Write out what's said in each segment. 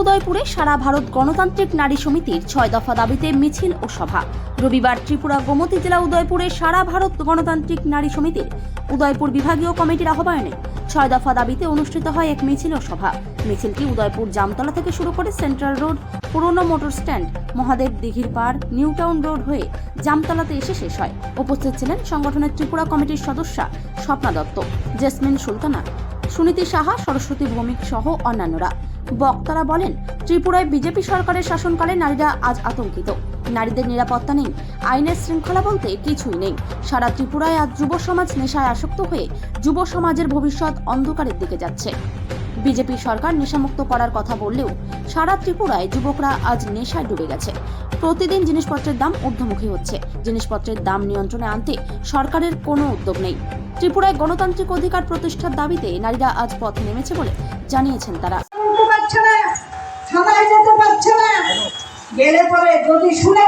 উদয়পুরে সারা ভারত গণতান্ত্রিক নারী সমিতির ছয় দফা দাবিতে মিছিল ও সভা। রবিবার ত্রিপুরা গোমতী জেলা উদয়পুরে সারা ভারত গণতান্ত্রিক নারী সমিতির উদয়পুর বিভাগীয় কমিটির আহ্বানে ছয় দফা দাবিতে অনুষ্ঠিত হয় এক মিছিল ও সভা। মিছিলটি উদয়পুর জামতলা থেকে শুরু করে সেন্ট্রাল রোড, পুরনো মোটর স্ট্যান্ড, মহাদেব দিঘির পার, নিউ টাউন রোড হয়ে জামতলাতে এসে শেষ হয়। উপস্থিত ছিলেন সংগঠনের ত্রিপুরা কমিটির সদস্যা স্বপ্না দত্ত, জেসমিন সুলতানা সুনীতি সাহা, সরস্বতী ভৌমিক সহ অন্যান্যরা। বক্তারা বলেন, ত্রিপুরায় বিজেপি সরকারের শাসনকালে নারীরা আজ আতঙ্কিত। নারীদের নিরাপত্তা নেই। আইনের শৃঙ্খলা বলতে কিছুই নেই। সারা ত্রিপুরায় আজ যুব সমাজ নেশায় আসক্ত হয়ে যুব সমাজের ভবিষ্যৎ অন্ধকারের দিকে যাচ্ছে। বিজেপি সরকার নেশামুক্ত করার কথা বললেও সারা ত্রিপুরায় যুবকরা আজ নেশায় ডুবে গেছে। প্রতিদিন জিনিসপত্রের দাম ঊর্ধ্বমুখী হচ্ছে। জিনিসপত্রের দাম নিয়ন্ত্রণে আনতে সরকারের কোনো উদ্যোগ নেই। ত্রিপুরায় গণতান্ত্রিক অধিকার প্রতিষ্ঠার দাবিতে নারীরা আজ পথে নেমেছে বলে জানিয়েছেন তারা। গেলে পরে যদি শুনে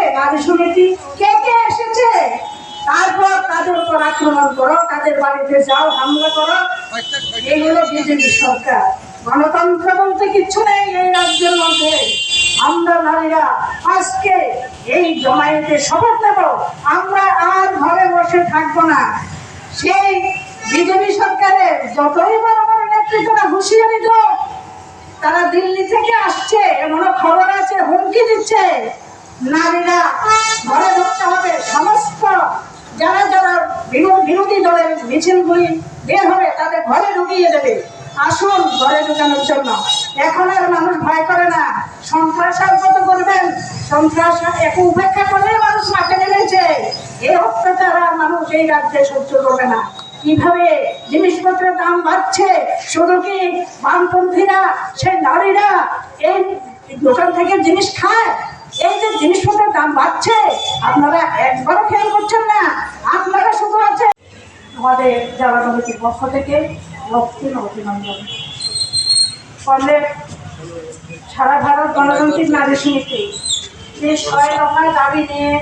কে কে এসেছে? তারপর তাদের উপর আক্রমণ করো, তাদের বাড়িতে যাও, হামলা করো। এই হলো বিজেপি সরকার। গণতন্ত্র বলতে কিচ্ছু নেই এই রাজ্যের মধ্যে। আমরা নারীরা আজকে এই জমায়েতে শপথ নেব। আমরা আর ঘরে বসে থাকব না। সেই বিজেপি সরকারের যতই বড় বড় নেতৃত্বরা হুঁশিয়ারি তারা দিল্লি থেকে আসছে এমন খবর আছে, হুমকি দিচ্ছে। নারীরা ঘরে ঢুকতে হবে, সমস্ত যারা যারা বিরো- বিরোধী দলের মিছিলগুলি বের হবে, তাদের ঘরে ঢুকিয়ে দেবে। আসুন, ঘরে ঢুকানোর জন্য। এখন আর মানুষ ভয় করে না। সন্ত্রাস আর কত করবেন? সন্ত্রাস এক উপেক্ষা করলে মানুষ মাঠে নেমেছে। এই অত্যাচার আর এই রাজ্যে সহ্য করবে না। কীভাবে জিনিসপত্রের দাম বাড়ছে, শুধু কি বামপন্থীরা, সেই নারীরা এই দোকান থেকে জিনিস খায়? এই যে জিনিসপত্রের দাম বাড়ছে, আপনারা একবারও খেয়াল করছেন না? আপনারা শুধু আছে আমাদের জেলা কমিটির পক্ষ থেকে রক্তিম অভিনন্দন। ফলে সারা ভারত গণতান্ত্রিক নারী সমিতি যে ছয় দফায় দাবি নিয়ে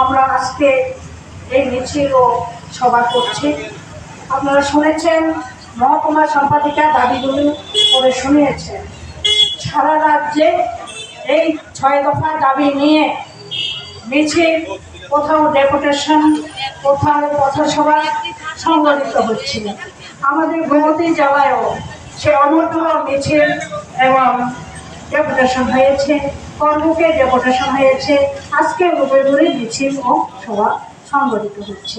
আমরা আজকে এই মিছিল ও সভা করছি। আপনারা শুনেছেন মহকুমা সম্পাদিকা দাবিগুলি করে শুনিয়েছেন। সারা রাজ্যে এই ছয় দফা দাবি নিয়ে মিছিল, কোথাও ডেপুটেশন, কোথাও পথসভা সংগঠিত হচ্ছিল। আমাদের গোমতী জেলায়ও সে অনন্য মিছিল এবং ডেপুটেশন হয়েছে কর্মকে ডেপুটেশন হয়েছে। আজকে উদয়পুরে মিছিল ও সভা সংগঠিত হচ্ছে।